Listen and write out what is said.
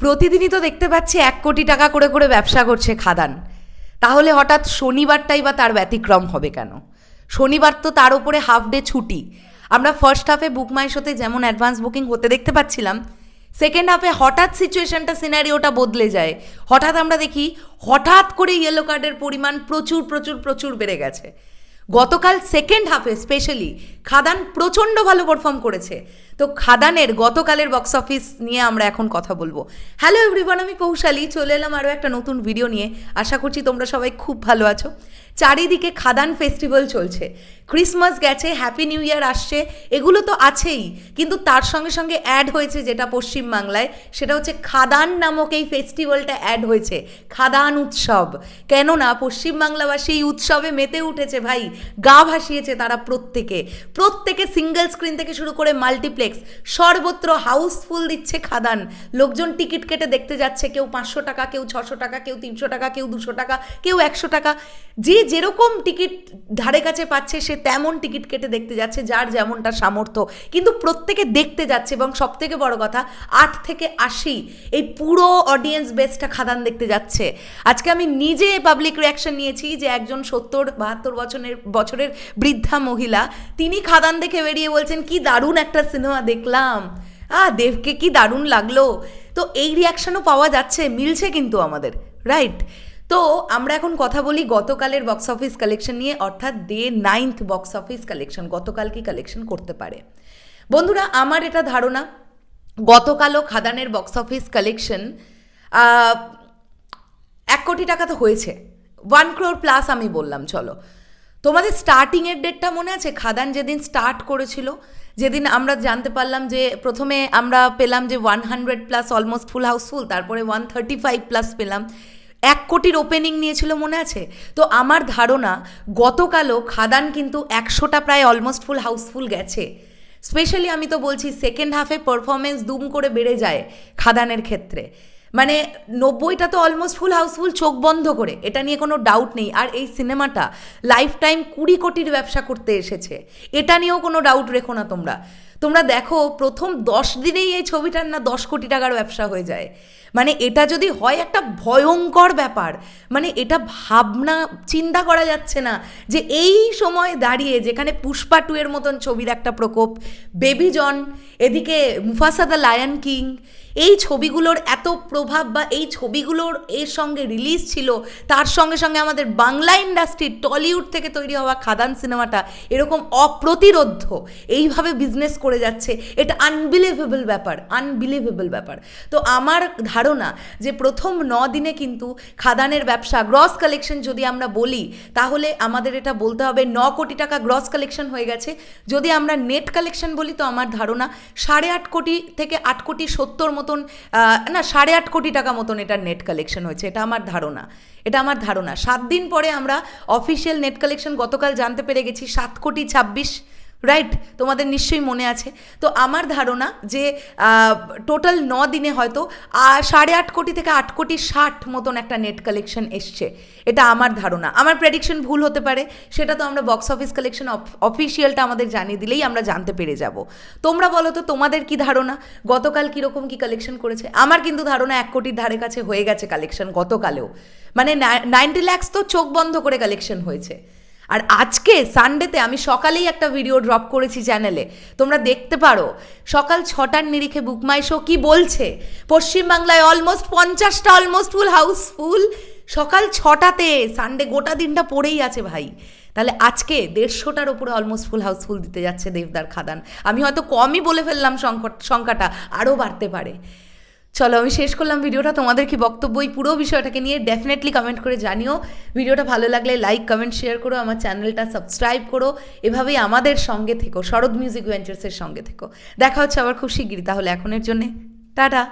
প্রতিদিনই তো দেখতে পাচ্ছি এক কোটি টাকা করে করে ব্যবসা করছে খাদান। তাহলে হঠাৎ শনিবারটাই বা তার ব্যতিক্রম হবে কেন? শনিবার তো তার উপরে হাফ ডে ছুটি। আমরা ফার্স্ট হাফে বুক মাই শোতে যেমন অ্যাডভান্স বুকিং হতে দেখতে পাচ্ছিলাম সেকেন্ড হাফে হঠাৎ সিচুয়েশনটা সিনারিওটা বদলে যায়। হঠাৎ আমরা দেখি, হঠাৎ করে ইয়েলো কার্ডের পরিমাণ প্রচুর প্রচুর প্রচুর বেড়ে গেছে। গতকাল সেকেন্ড হাফে স্পেশালি খাদান প্রচণ্ড ভালো পারফর্ম করেছে। তো খাদানের গতকালের বক্স অফিস নিয়ে আমরা এখন কথা বলব। হ্যালো এভরিওয়ান আমি কৌশালী, চলে এলাম আরও একটা নতুন ভিডিও নিয়ে। আশা করছি তোমরা সবাই খুব ভালো আছো। চারিদিকে খাদান ফেস্টিভ্যাল চলছে। ক্রিসমাস গেছে হ্যাপি নিউ ইয়ার আসছে, এগুলো তো আছেই। কিন্তু তার সঙ্গে সঙ্গে অ্যাড হয়েছে যেটা পশ্চিমবাংলায়, সেটা হচ্ছে খাদান নামক এই ফেস্টিভ্যালটা অ্যাড হয়েছে, খাদান উৎসব। কেননা পশ্চিমবাংলাবাসী এই উৎসবে মেতে উঠেছে ভাই, গা ভাসিয়েছে তারা প্রত্যেকে। প্রত্যেকে সিঙ্গেল স্ক্রিন থেকে শুরু করে মাল্টিপ্লেক্স সর্বত্র হাউসফুল দিচ্ছে খাদান। লোকজন টিকিট কেটে দেখতে যাচ্ছে, কেউ পাঁচশো টাকা, কেউ ছশো টাকা, কেউ তিনশো টাকা, কেউ দুশো টাকা, কেউ একশো টাকা। যে যেরকম টিকিট ধারে কাছে পাচ্ছে, সে তেমন টিকিট কেটে দেখতে যাচ্ছে, যার যেমনটা সামর্থ্য। কিন্তু প্রত্যেকে দেখতে যাচ্ছে, এবং সব থেকে বড় কথা, আট থেকে আশি, এই পুরো অডিয়েন্স বেসটা খাদান দেখতে যাচ্ছে। আজকে আমি নিজে পাবলিক রিয়াকশন নিয়েছি যে একজন সত্তর, বাহাত্তর বছরের বছরের বৃদ্ধা মহিলা, তিনি খাদান দেখে বেরিয়ে বলছেন, কি দারুণ একটা সিনেমা দেখলাম। আ দেবকে কি দারুণ লাগল। তো এই রিয়াকশনও পাওয়া যাচ্ছে, মিলছে কিন্তু আমাদের রাইট তো আমরা এখন কথা বলি গতকালের বক্স অফিস কালেকশন নিয়ে, অর্থাৎ day ninth box office collection গতকাল কি কালেকশন করতে পারে। বন্ধুরা, আমার এটা ধারণা, গতকালও খাদানের বক্স অফিস কালেকশন এক কোটি টাকা তো হয়েছে। ওয়ান ক্রোর প্লাস আমি বললাম, চলো। তোমাদের স্টার্টিংয়ের ডেটটা মনে আছে? খাদান যেদিন স্টার্ট করেছিল যেদিন আমরা জানতে পারলাম যে প্রথমে আমরা পেলাম যে one hundred plus almost full house full তারপরে ওয়ান থার্টি ফাইভ প্লাস পেলাম। এক কোটির ওপেনিং নিয়েছিল মনে আছে? তো আমার ধারণা গতকালও খাদান কিন্তু একশোটা প্রায় অলমোস্ট ফুল হাউসফুল গেছে। স্পেশালি আমি তো বলছি সেকেন্ড হাফে পারফরমেন্স দুম করে বেড়ে যায় খাদানের ক্ষেত্রে। মানে নব্বইটা তো অলমোস্ট ফুল হাউসফুল চোখ বন্ধ করে। এটা নিয়ে কোনো ডাউট নেই। আর এই সিনেমাটা লাইফ টাইম কুড়ি কোটির ব্যবসা করতে এসেছে। এটা নিয়েও কোনো ডাউট রেখো না তোমরা। তোমরা দেখো, প্রথম দশ দিনেই এই ছবিটার না দশ কোটি টাকার ব্যবসা হয়ে যায়। মানে এটা যদি হয় একটা ভয়ঙ্কর ব্যাপার। মানে এটা ভাবনা, চিন্তা করা যাচ্ছে না যে এই সময় দাঁড়িয়ে যেখানে পুষ্পা টু এর মতন ছবির একটা প্রকোপ, বেবি জন, এদিকে মুফাসা দ্য লায়ন কিং, এই ছবিগুলোর এত প্রভাব বা এই ছবিগুলোর এর সঙ্গে রিলিজ ছিল, তার সঙ্গে সঙ্গে আমাদের বাংলা ইন্ডাস্ট্রি, টলিউড থেকে তৈরি হওয়া খাদান সিনেমাটা এরকম অপ্রতিরোধ্য। এইভাবে বিজনেস করে যাচ্ছে। এটা আনবিলিভেবল ব্যাপার আনবিলিভেবল ব্যাপার। তো আমার ধারণা যে প্রথম ন দিনে কিন্তু খাদানের ব্যবসা গ্রস কালেকশন যদি আমরা বলি, তাহলে আমাদের এটা বলতে হবে ন কোটি টাকা গ্রস কালেকশন হয়ে গেছে। যদি আমরা নেট কালেকশন বলি, তো আমার ধারণা সাড়ে আট কোটি থেকে আট কোটি সত্তর মতন না, সাড়ে আট কোটি টাকা মতন এটা নেট কালেকশন হয়েছে। এটা আমার ধারণা। এটা আমার ধারণা। সাত দিন পরে আমরা অফিসিয়াল নেট কালেকশন গতকাল জানতে পেরে গেছি, সাত কোটি ছাব্বিশ রাইট তোমাদের নিশ্চয়ই মনে আছে। তো আমার ধারণা যে টোটাল ন দিনে হয়তো সাড়ে আট কোটি থেকে আট কোটি ষাট মতন একটা নেট কালেকশন এসছে। এটা আমার ধারণা। আমার প্রেডিকশন ভুল হতে পারে। সেটা তো আমরা বক্স অফিস কালেকশন অফিসিয়ালটা আমাদের জানিয়ে দিলেই আমরা জানতে পেরে যাব। তোমরা বলো তো, তোমাদের কি ধারণা? গতকাল কীরকম কি কালেকশন করেছে? আমার কিন্তু ধারণা এক কোটির ধারে কাছে হয়ে গেছে কালেকশন গতকালেও। মানে নাইনটি ল্যাক্স তো চোখ বন্ধ করে কালেকশন হয়েছে। আর আজকে সানডেতে আমি সকালেই একটা ভিডিও ড্রপ করেছি চ্যানেলে তোমরা দেখতে পারো, সকাল ছটার নিরিখে বুকমাই শো কি বলছে? পশ্চিমবাংলায় অলমোস্ট পঞ্চাশটা অলমোস্ট ফুল হাউসফুল সকাল ছটাতে সানডে গোটা দিনটা পড়েই আছে ভাই। তাহলে আজকে দেড়শোটার ওপরে অলমোস্ট ফুল হাউসফুল দিতে যাচ্ছে দেবদার খাদান। আমি হয়তো কমই বলে ফেললাম সংখ্যাটা, আরও বাড়তে পারে। চলো, আমি শেষ করলাম ভিডিওটা। তোমাদের কি বক্তব্য পুরো বিষয়টাকে নিয়ে ডেফিনেটলি কমেন্ট করে জানিও। ভিডিওটা ভালো লাগলে লাইক কমেন্ট শেয়ার করো, আমার চ্যানেলটা সাবস্ক্রাইব করো। এভাবেই আমাদের সঙ্গে থেকো, শরৎ মিউজিক ভেঞ্চার্সের সঙ্গে থেকো। দেখা হচ্ছে আবার খুব শিগগিরই, তাহলে এখনের জন্যে, টাটা।